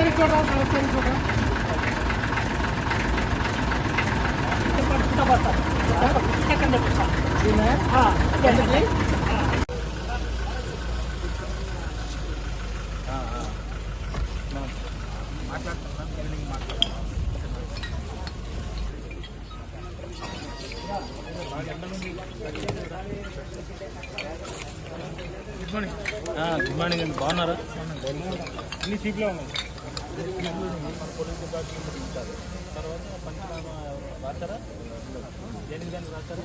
ఒకసారి చూడరా సార్ ఒకసారి చూడరా గుడ్ మార్నింగ్ అండి బాగున్నారా? అన్ని సీట్లో ఉన్నాయి తర్వాత పంచనామా రాస్తారా దేనికి దానికి రాస్తారా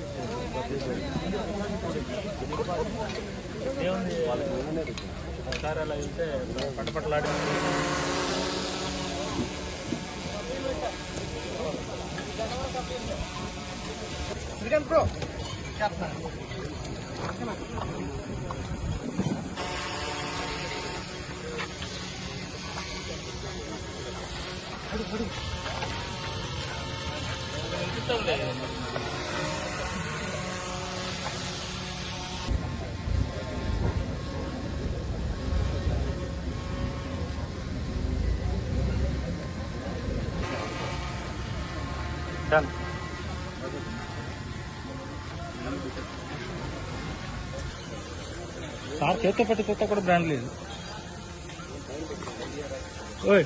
ఏముంది ఒకసారి అలా వెళ్తే పట్టపట్టలాడి బ్రో డన్ సార్ చేత్తో పెట్టి కొత్త కూడా బ్రాండ్ లేదు. ఓయ్.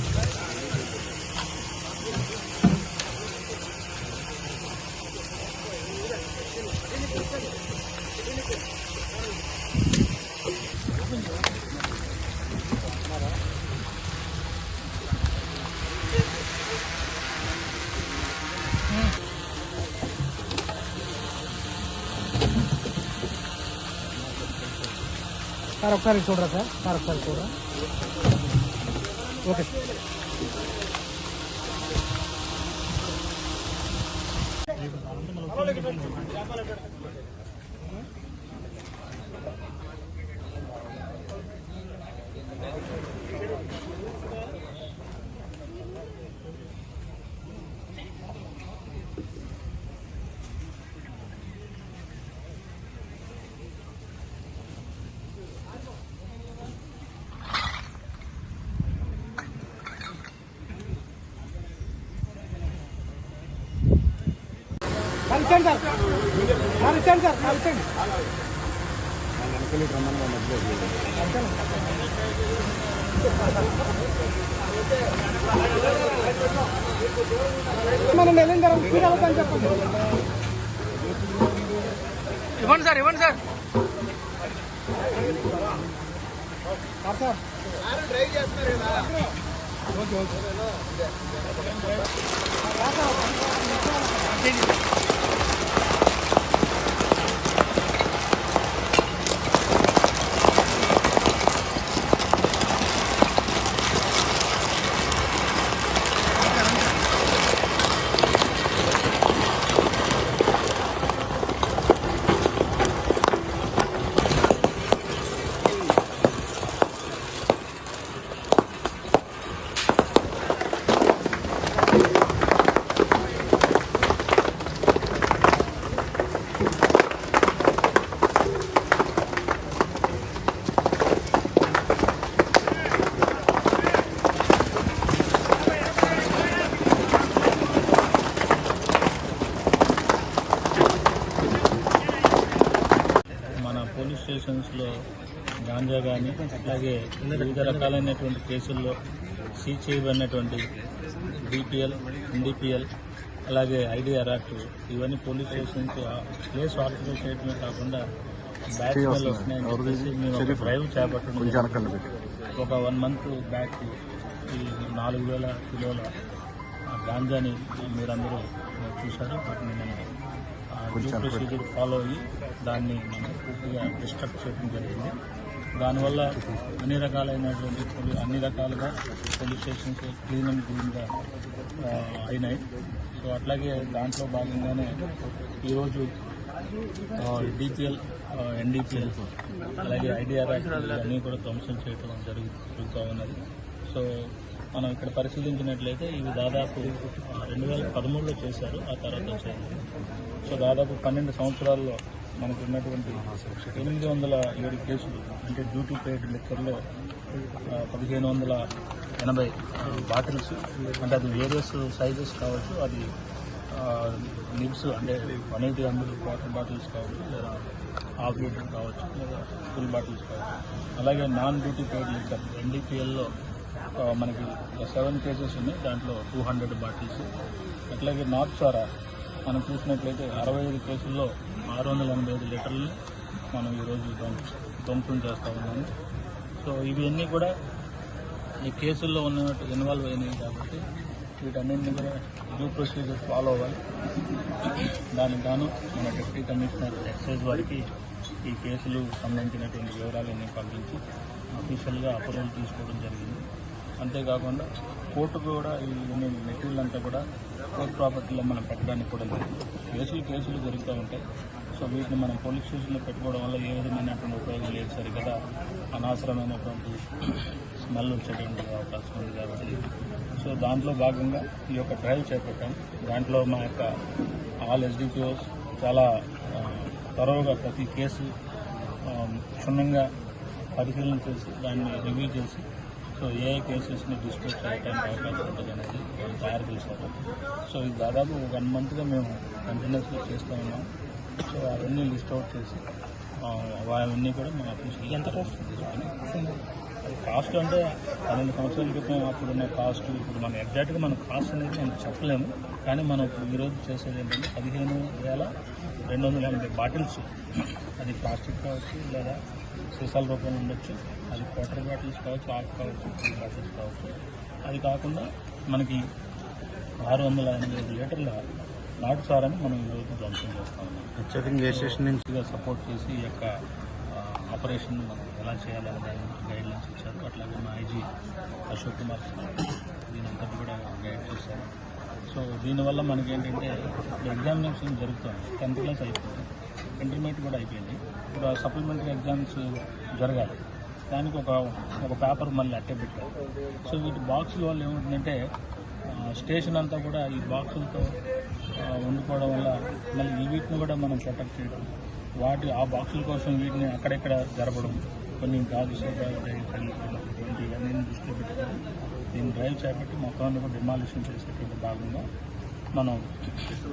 సార్ ఒకసారి చూడరా సార్ సార్ ఒకసారి చూడరా ఓకే సార్ ఇచ్చండి సార్ మరి ఇచ్చండి సార్ మరి ఇచ్చండి మనం వెళ్ళిన తర్వాత స్పీడ్ అవుతాను చెప్పండి. ఇవ్వండి సార్ ఇవ్వండి సార్. సార్. డ్రైవ్ చేస్తున్నారు కదా ఓకే ఓకే స్టేషన్స్లో గాంజా కానీ అలాగే వివిధ రకాలైనటువంటి కేసుల్లో సీజ్ చేయబడినటువంటి డిపిఎల్ ఎన్డీపీఎల్ అలాగే ఐడిఆర్ యాక్ట్ ఇవన్నీ పోలీస్ స్టేషన్స్ ప్లేస్ ఆక్యుపై చేయడమే కాకుండా బ్యాక్ స్మెల్ వస్తున్నాయని చెప్పేసి మేము ఒక డ్రైవ్ చేపట్టడం. ఒక వన్ మంత్ బ్యాక్ ఈ నాలుగు వేల కిలోల గాంజాని మీరందరూ చూశారు. వాటిని మనం డ్యూ ప్రొసీజర్ ఫాలో అయ్యి దాన్ని మనం పూర్తిగా డిస్ట్రక్ట్ చేయడం జరిగింది. దానివల్ల అన్ని రకాలైనటువంటి అన్ని రకాలుగా పోలీస్ స్టేషన్స్ క్లీన్ అండ్ క్లీన్గా అయినాయి. సో అట్లాగే దాంట్లో భాగంగానే ఈరోజు డిపిఎల్ ఎన్డీపీఎల్ అలాగే ఐడిఆర్ అన్నీ కూడా ధ్వంసం చేయడం జరుగు జరుగుతూ ఉన్నది. సో మనం ఇక్కడ పరిశీలించినట్లయితే ఇవి దాదాపు రెండు వేల పదమూడులో చేశారు ఆ తర్వాత వచ్చేది సో దాదాపు పన్నెండు సంవత్సరాల్లో మనకు ఉన్నటువంటి ఎనిమిది వందల ఏడు కేసులు అంటే డ్యూటీ పేడ్ లెక్కల్లో పదిహేను వందల ఎనభై బాటిల్స్ అంటే అది వేరియస్ సైజెస్ కావచ్చు అది నిబ్స్ అంటే one eighty hundred water bottles కావచ్చు లేదా హాఫ్ లీటర్ కావచ్చు లేదా ఫుల్ బాటిల్స్ కావచ్చు. అలాగే నాన్ డ్యూటీ పేడ్ లిక్కర్ ఎన్డీపీఎల్లో మనకి సెవెన్ కేసెస్ ఉన్నాయి. దాంట్లో టూ హండ్రెడ్ బాటిల్స్ అట్లాగే నార్త్ సారా మనం చూసినట్లయితే అరవై ఐదు కేసుల్లో ఆరు వందల ఎనభై ఐదు లీటర్లు మనం ఈరోజు ధ్వంసం చేస్తూ ఉన్నాము. సో ఇవన్నీ కూడా ఈ కేసుల్లో ఉన్నట్టు ఇన్వాల్వ్ అయినాయి కాబట్టి వీటన్నింటినీ కూడా డ్యూ ప్రొసీజర్ ఫాలో అవ్వాలి. దానికి గాను మన డిప్యూటీ కమిషనర్ ఎక్సైజ్ వారికి ఈ కేసులు సంబంధించినటువంటి వివరాలన్నీ పంపించి అఫీషియల్గా అప్రూవల్ తీసుకోవడం జరిగింది. అంతేకాకుండా కోర్టు కూడా ఈ మెటీరియల్ అంతా కూడా కోర్టు ప్రాపర్టీలో మనం పెట్టడానికి కూడా కేసులు కేసులు జరుగుతూ ఉంటాయి. సో వీటిని మనం పోలీస్ స్టేషన్లో పెట్టుకోవడం వల్ల ఏ విధమైనటువంటి ఉపయోగం లేదు సరికదా అనవసరమైనటువంటి స్మెల్ వచ్చేటువంటి అవకాశం ఉంది కాబట్టి. సో దాంట్లో భాగంగా ఈ యొక్క డ్రైవ్ చేపట్టాం. దాంట్లో మా యొక్క ఆల్ ఎస్డిపిఓస్ చాలా త్వరగా ప్రతి కేసు క్షుణ్ణంగా పరిశీలన చేసి దాన్ని రివ్యూ చేసి సో ఏ కేసెస్ని డిస్పోజ్ చేయడానికి అవకాశం ఉంటుంది అనేది వాళ్ళు తయారు చేశారు సో ఇది దాదాపు వన్ మంత్గా మేము కంటిన్యూస్గా చేస్తూ ఉన్నాం. సో అవన్నీ లిస్ట్ అవుట్ చేసి అవన్నీ కూడా మన ఆఫీస్కి ఎంత కాస్ట్ అంటే పన్నెండు సంవత్సరాల క్రితం అప్పుడున్న కాస్ట్ ఇప్పుడు మనం ఎగ్జాక్ట్గా మన కాస్ట్ అనేది మనం చెప్పలేము. కానీ మనం ఇప్పుడు ఈరోజు చేసేది ఏంటంటే పదిహేను వేల రెండు వందల ఎనభై బాటిల్స్. అది ప్లాస్టిక్ కావచ్చు లేదా సీసాల రూపంలో ఉండొచ్చు. అది వాటర్ బాటిల్స్ కావచ్చు ఆఫ్ కావచ్చు టీ బాటిల్స్ కావచ్చు. అది కాకుండా మనకి ఆరు వందల ఎనభై ఐదు లీటర్ల నాటు సారాన్ని మనం ఈరోజు ధ్వంసం చేస్తా. ఉన్నాం చెకింగ్ ఏ స్టేషన్ నుంచి పూర్తిగా సపోర్ట్ చేసి ఈ యొక్క ఆపరేషన్ మనం ఎలా చేయాలనే దాని గైడ్ లైన్స్ ఇచ్చారు. అట్లాగే మా ఐజీ అశోక్ కుమార్ సార్ దీని కూడా గైడ్ చేశారు. సో దీనివల్ల మనకేంటంటే ఏంటంటే ఎగ్జామినేషన్ జరుగుతుంది టెన్త్ క్లాస్ అయిపోయింది. ఇంటర్మీడియట్ కూడా అయిపోయింది. ఇప్పుడు ఆ సప్లిమెంటరీ ఎగ్జామ్స్ జరగాలి. దానికి ఒక ఒక పేపర్ మళ్ళీ అట్టే పెట్టారు సో వీటి బాక్సుల వల్ల ఏమవుతుందంటే స్టేషన్ అంతా కూడా ఈ బాక్సులతో ఉండిపోవడం వండుకోవడం వల్ల మళ్ళీ వీటిని కూడా మనం ప్రొటెక్ట్ చేయడం వాటి ఆ బాక్సుల కోసం వీటిని అక్కడెక్కడ జరపడం కొన్ని గాజు ఇవన్నీ దృష్టిలో పెట్టుకొని దీన్ని డ్రైవ్ చేపట్టి మొత్తం అన్ని కూడా డిమాలిషన్ చేసేటువంటి భాగంగా మనం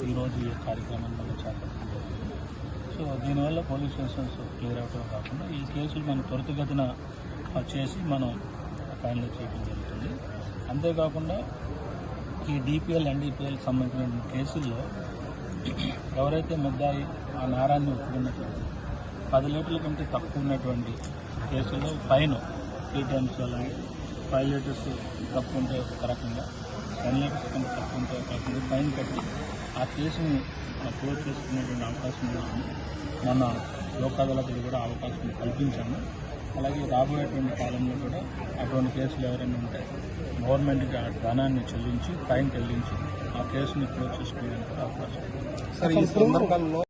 ఈరోజు ఈ కార్యక్రమాన్ని మనం చేపట్టడం సో దీనివల్ల పోలీస్ స్టేషన్స్ క్లియర్ అవటం కాకుండా ఈ కేసులు మనం త్వరితగతిన చేసి మనం ఫైనల్ చేయడం జరుగుతుంది. అంతేకాకుండా ఈ డిపిఎల్ ఎన్డీపీఎల్ సంబంధించిన కేసుల్లో ఎవరైతే ముద్దాయి ఆ నేరాన్ని ఒప్పుకున్నటువంటి పది లీటర్ల కంటే తక్కువ ఉన్నటువంటి కేసుల్లో ఫైన్ త్రీ టైమ్స్ అలాగే ఫైవ్ లీటర్స్ ఉంటే ఒక రకంగా టెన్ లీటర్స్ కంటే ఉంటే ఒక రకంగా ఫైన్ కట్టి ఆ కేసుని క్లోజ్ చేసుకునేటువంటి అవకాశం ఉంటుంది మన లోక్ అదాలత్కి కూడా అవకాశం కల్పించాము. అలాగే రాబోయేటువంటి కాలంలో కూడా అటువంటి కేసులు ఎవరైనా ఉంటే గవర్నమెంట్కి ఆ ధనాన్ని చెల్లించి ఫైన్ చెల్లించి ఆ కేసుని క్లోజ్ చేసుకునేందుకు అవకాశం